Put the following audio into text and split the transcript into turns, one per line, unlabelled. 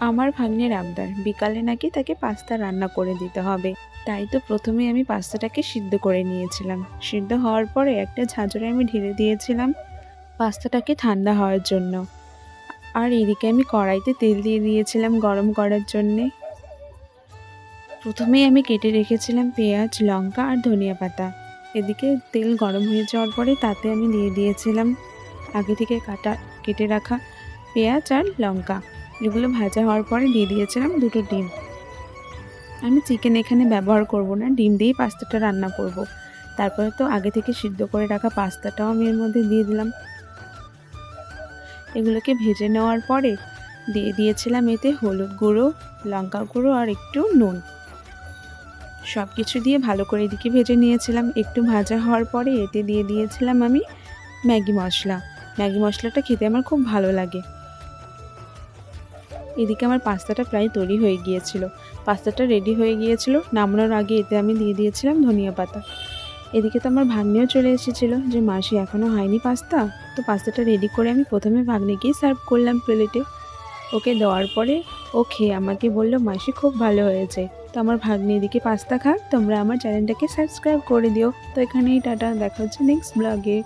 আমার ভাগ্নের আবদার। বিকালে নাকি তাকে পাস্তা রান্না করে দিতে হবে। তাই তো প্রথমে আমি পাস্তাটাকে সিদ্ধ করে নিয়েছিলাম। সিদ্ধ হওয়ার পরে একটা ঝাঁঝরে আমি ঢেলে দিয়েছিলাম পাস্তাটাকে ঠান্ডা হওয়ার জন্য। আর এদিকে আমি কড়াইতে তেল দিয়ে দিয়েছিলাম গরম করার জন্যে। প্রথমেই আমি কেটে রেখেছিলাম পেঁয়াজ, লঙ্কা আর ধনিয়া পাতা। এদিকে তেল গরম হয়ে যাওয়ার পরে তাতে আমি দিয়ে দিয়েছিলাম আগে থেকে কাটা, কেটে রাখা পেঁয়াজ আর লঙ্কা। এগুলো ভাজা হওয়ার পরে দিয়ে দিয়েছিলাম দুটো ডিম। আমি চিকেন এখানে ব্যবহার করব না, ডিম দিয়েই পাস্তাটা রান্না করব। তারপরে তো আগে থেকে সিদ্ধ করে রাখা পাস্তাটাও আমি এর মধ্যে দিয়ে দিলাম। এগুলোকে ভেজে নেওয়ার পরে দিয়ে দিয়েছিলাম এতে হলুদ গুঁড়ো, লঙ্কা গুঁড়ো আর একটু নুন। সব কিছু দিয়ে ভালো করে এদিকে ভেজে নিয়েছিলাম। একটু ভাজা হওয়ার পরে এতে দিয়ে দিয়েছিলাম আমি ম্যাগি মশলা। ম্যাগি মশলাটা খেতে আমার খুব ভালো লাগে। এদিকে আমার পাস্তাটা প্রায় তৈরি হয়ে গিয়েছিল। পাস্তাটা রেডি হয়ে গিয়েছিল। নামানোর আগে এতে আমি দিয়ে দিয়েছিলাম ধনিয়া পাতা। এদিকে তো আমার ভাগ্নেও চলে এসেছিল যে, মাসি এখনও হয়নি পাস্তা? তো পাস্তাটা রেডি করে আমি প্রথমে ভাগ্নে ভাগ্নেকেই সার্ভ করলাম প্লেটে। ওকে দেওয়ার পরে ও খেয়ে আমাকে বলল, মাসি, খুব ভালো হয়েছে। তো আমার ভাগ্নে এদিকে পাস্তা খাক, তোমরা আমার চ্যানেলটাকে সাবস্ক্রাইব করে দিও। তো এখানেই টাটা, দেখা হচ্ছে নেক্সট ব্লগে